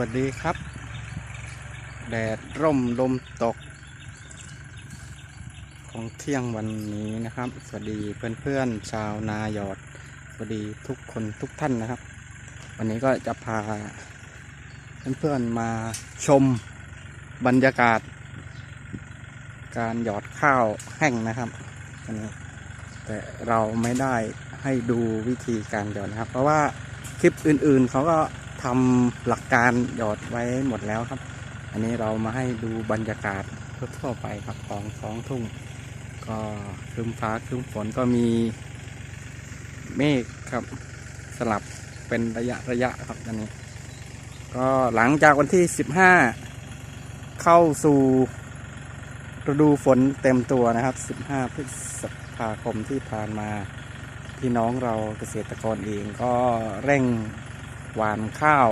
วัสดีครับ แดดร่มลมตก ของเที่ยงวันนี้นะครับ สวัสดีเพื่อนๆชาวนาหยอดสวัสดีทุกคนทุกท่านนะครับ วันนี้ก็จะพาเพื่อนๆมาชมบรรยากาศ การหยอดข้าวแห้งนะครับนี้แต่เราไม่ได้ให้ดูวิธีการหยอดนะครับ เพราะว่าคลิปอื่นๆเขาก็ ทำหลักการหยอดไว้หมดแล้วครับ อันนี้เรามาให้ดูบรรยากาศทั่วๆไปครับของท้องทุ่ง ก็ครึ้มฟ้าครึ้มฝนก็มีเมฆครับสลับเป็นระยะระยะครับอันนี้ ก็หลังจากวันที่15เข้าสู่ฤดูฝนเต็มตัวนะครับ15พฤษภาคมที่ผ่านมาพี่น้องเราเกษตรกรเองก็เร่ง หวานข้าว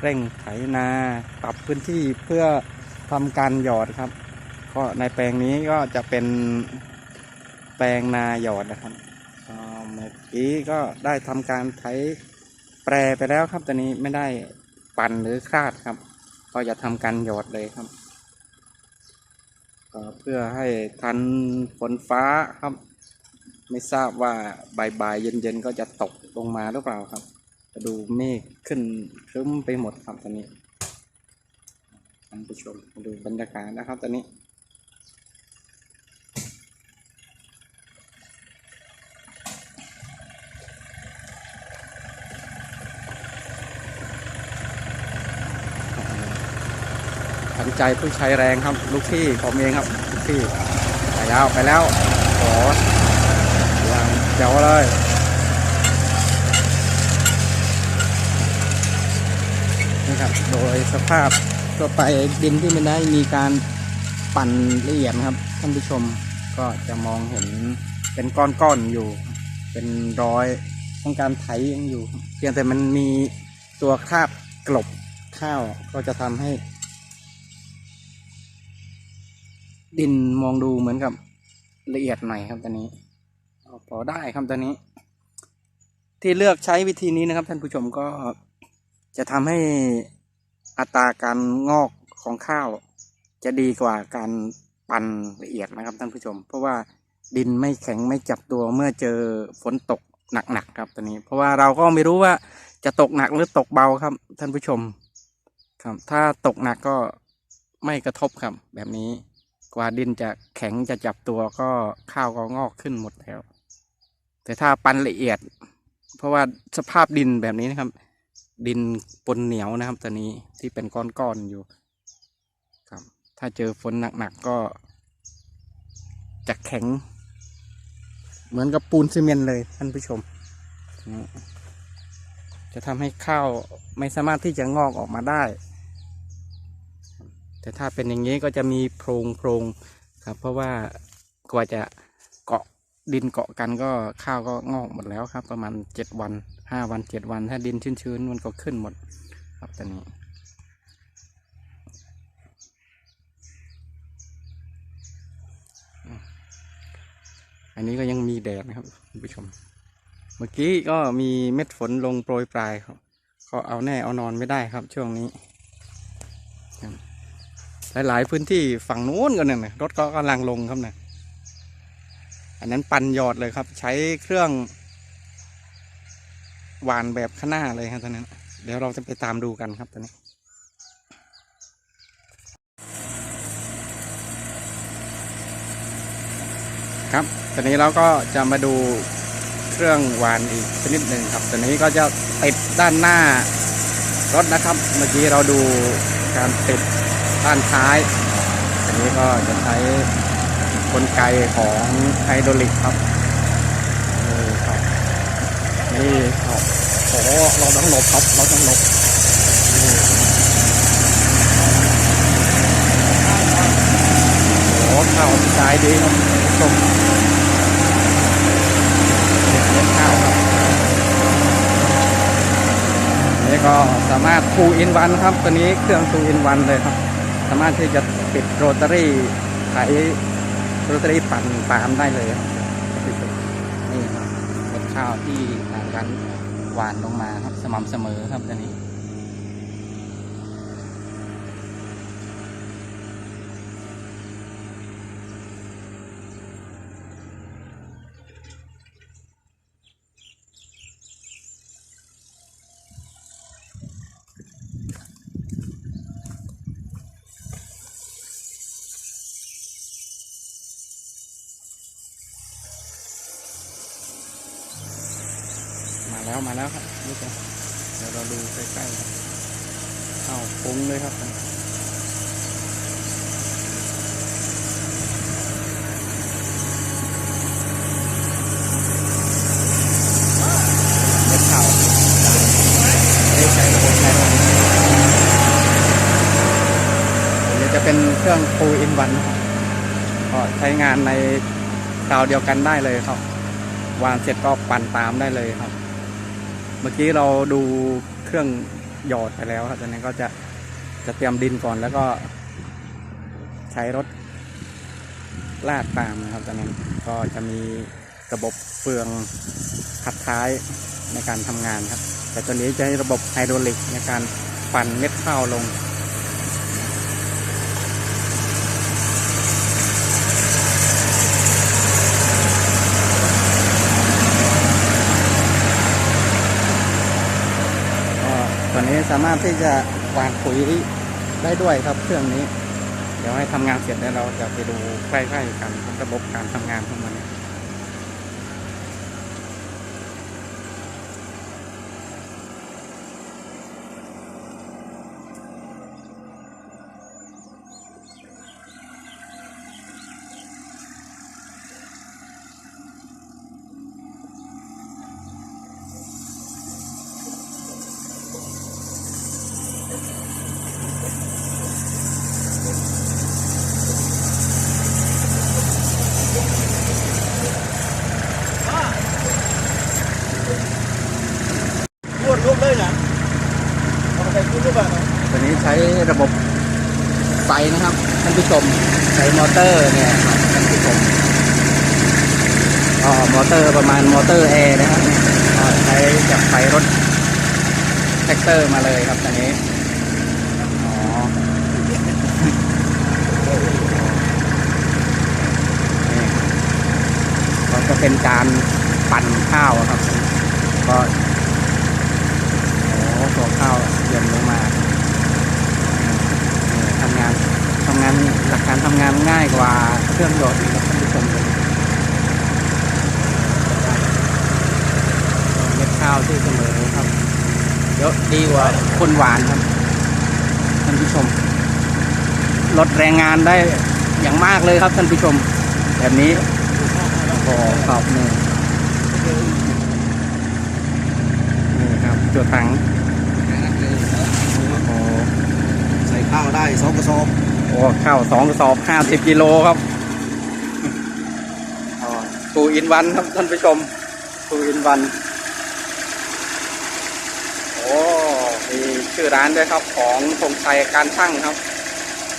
เร่งไถนา ปรับพื้นที่เพื่อทำการหยอดครับ ก็ในแปลงนี้ก็จะเป็นแปลงนาหยอดนะครับเมื่อกี้ก็ได้ทำการไถแปรไปแล้วครับตอนนี้ไม่ได้ปั่นหรือคลาดครับ ก็จะทำการหยอดเลยครับเพื่อให้ทันฝนฟ้าครับ ไม่ทราบว่าบ่ายๆเย็นๆก็จะตกลงมาหรือเปล่าครับ จะดูเมฆขึ้นครึ้มไปหมดครับตอนนี้ท่านผู้ชมมาดูบรรยากาศนะครับตอนนี้ทันใจผู้ใช้แรงครับ ลูกพี่ผมเองครับลูกพี่ไปแล้วไปแล้วโอ้ยังเจ๋วเลย ครับ โดยสภาพทั่วไปดินที่ไม่ได้มีการปั่นละเอียดครับท่านผู้ชมก็จะมองเห็นเป็นก้อนๆอยู่ เป็นรอยของการไถยังอยู่ เพียงแต่มันมีตัวคราบกลบข้าวก็จะทำให้ ดินมองดูเหมือนกับละเอียดหน่อยครับตอนนี้พอได้ครับตอนนี้ ที่เลือกใช้วิธีนี้นะครับท่านผู้ชมก็จะทำให้ อัตราการงอกของข้าว จะดีกว่าการปั่นละเอียดนะครับท่านผู้ชม เพราะว่าดินไม่แข็งไม่จับตัวเมื่อเจอฝนตกหนักๆครับตอนนี้ เพราะว่าเราก็ไม่รู้ว่าจะตกหนักหรือตกเบาครับ ท่านผู้ชมครับ ถ้าตกหนักก็ไม่กระทบครับ แบบนี้กว่าดินจะแข็งจะจับตัวก็ข้าวก็งอกขึ้นหมดแล้ว แต่ถ้าปันละเอียด เพราะว่าสภาพดินแบบนี้นะครับ ดินปนเหนียวนะครับตอนนี้ที่เป็นก้อนๆอยู่ครับ ถ้าเจอฝนหนักๆก็ จะแข็ง เหมือนกับปูนซีเมนต์เลยท่านผู้ชม จะทำให้ข้าวไม่สามารถที่จะงอกออกมาได้ แต่ถ้าเป็นอย่างนี้ก็จะมีโพรงโพรงครับ เพราะว่ากว่าจะเกาะ ดินเกาะกันก็ข้าวก็งอกหมดแล้วครับ ประมาณเจ็ดวันห้าวันเจ็ดวัน ถ้าดินชื้นๆมันก็ขึ้นหมด ครับตอนนี้ อันนี้ก็ยังมีแดดนะครับคุณผู้ชม เมื่อกี้ก็มีเม็ดฝนลงโปรยปลายครับ ก็เอาแน่เอานอนไม่ได้ครับช่วงนี้หลายๆพื้นที่ฝั่งนู้นก็เนี่ยรถก็กำลังลงครับเนะ อันนั้นปั่นหยอดเลยครับ ใช้เครื่องหวานแบบข้างหน้าเลยครับตอนนั้น เดี๋ยวเราจะไปตามดูกันครับตอนนี้ครับ ตอนนี้เราก็จะมาดูเครื่องหวานอีกชนิดหนึ่งครับ ตอนนี้ก็จะติดด้านหน้ารถนะครับ เมื่อกี้เราดูการติดด้านท้าย ตอนนี้ก็จะใช้ กลไกของไฮดรอลิกครับนี่ครับนี่ครับโอ้เราต้องหลบครับเราต้องหลบโอ้ข้าวสายดีครับชมเม็ดข้าวครับนี่ก็สามารถ2 in 1ครับตัวนี้เครื่อง2 in 1เลยครับ สามารถที่จะปิดโรตารี่ไถ เรตารี่ปั่นตามได้เลยครับนี่ครับเม็ดข้าวที่ทางการหวานลงมาครับสม่ำเสมอครับตอนนี้ ผู้ชมเดี๋ยวเราดูใกล้ๆครับเข้าฟุ้งเลยครับเม็ดข่าไม่ใช้ระบบไฮดรอลิกอันนี้จะเป็นเครื่อง full in one นะครับก็ใช้งานในคราวเดียวกันได้เลยครับ วางเสร็จก็ปั่นตามได้เลยครับ เมื่อกี้เราดูเครื่องหยอดไปแล้วครับตอนนี้ก็จะจะเตรียมดินก่อนแล้วก็ ใช้รถลาดตามนะครับตอนนี้ก็จะมีระบบเฟืองขัดท้ายในการทำงานครับ แต่ตัวนี้จะให้ระบบไฮดรอลิกในการปั่นเม็ดข้าวลง ก็ตัว นี้สามารถที่จะหวานปุ๋ยได้ด้วยครับเครื่องนี้ เดี๋ยวให้ทำงานเสร็จแล้วเราจะไปดูใกล้ๆกันระบบการทำงานของมัน รวดรูปเลยนะเอาไปพูดรูปแบบ ตัวนี้ใช้ระบบไฟนะครับท่านผู้ชมใช้มอเตอร์เนี่ยครับท่านผู้ชมก็มอเตอร์ประมาณมอเตอร์แอร์นะครับใช้จากไฟรถแท็กเตอร์มาเลยครับตอนนี้อ๋อนี่ก็จะเป็นการปั่นข้าวครับ ก็ ข้าวเย็นลงมาทำงานทำงานหลักการทำงานง่ายกว่าเครื่องหยดอีกครับท่านผู้ชมเลยเม็ดข้าวที่เสมอครับเยอะดีกว่าคนหวานครับท่านผู้ชมลดแรงงานได้อย่างมากเลยครับท่านผู้ชม แบบนี้โอ้โหครับนี่นี่ครับตัวถัง โอ้ ใส่ข้าวได้สอง กระสอบโหข้าวสองกระสอบห้าสิบกิโลครับตูอินวันครับท่านผู้ชมตูอินวันโอ้มีชื่อร้านด้วยครับของธงชัยการช่างครับ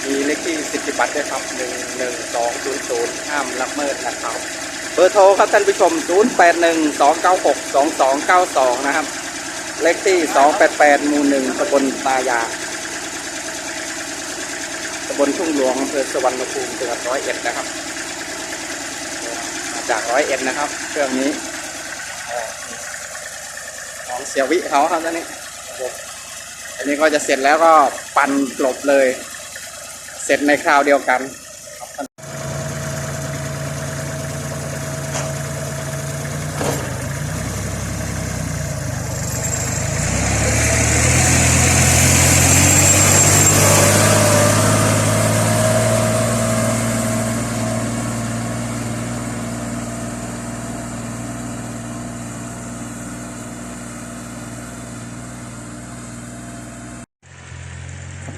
มีเลขที่สิทธิบัตรด้วยครับหนึ่งหนึ่งสองศูนย์ศูนย์ห้ามละเมิดนะครับ เบอร์โทรครับท่านผู้ชมศูนย์แปดหนึ่งสองเก้าหกสองสองเก้าสองนะครับ เลขที่สองแปดแปดหมู่หนึ่งตำบลตายาตำ บลทุ่งหลวงอำเภอสวรรณภูมิจังหวัดร้อยเอ็ดนะครับมาจากร้อยเอ็ดนะครับเครื่องนี้ของเสียวิเขาครับตอนนี้อันนี้ก็จะเสร็จแล้วก็ปั่นกลบเลย เสร็จในคราวเดียวกัน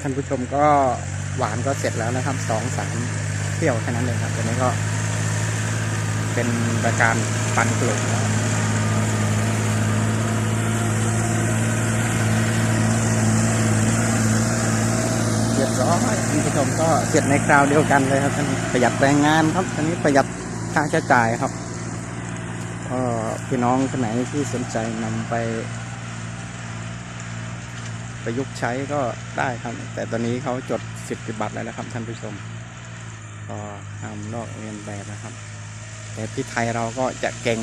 ท่านผู้ชมก็หวานก็เสร็จแล้วนะครับสองสามเที่ยวแค่นั้นเองครับตอนนี้ก็ เป็นรายการปันกลุ่มเรียบร้อยท่านผู้ชมก็เสร็จในคราวเดียวกันเลยครับท่านประหยัดแรงงานครับตอนนี้ประหยัดค่าใช้จ่ายครับก็พี่น้องคนไหนที่สนใจนำไป ประยุกต์ใช้ก็ได้ครับ แต่ตอนนี้เขาจดสิทธิบัตรแล้วนะครับท่านผู้ชม ก็ห้ามลอกเลียนแบบนะครับ แต่ที่ไทยเราก็จะเก่ง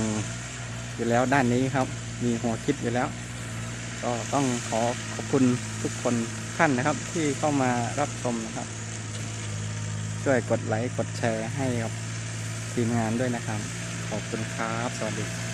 อยู่แล้วด้านนี้ครับ มีหัวคิดอยู่แล้ว ก็ต้องขอขอบคุณทุกคนท่านนะครับ ที่เข้ามารับชมนะครับ ช่วยกดไลค์กดแชร์ให้กับทีมงานด้วยนะครับ ขอบคุณครับ สวัสดี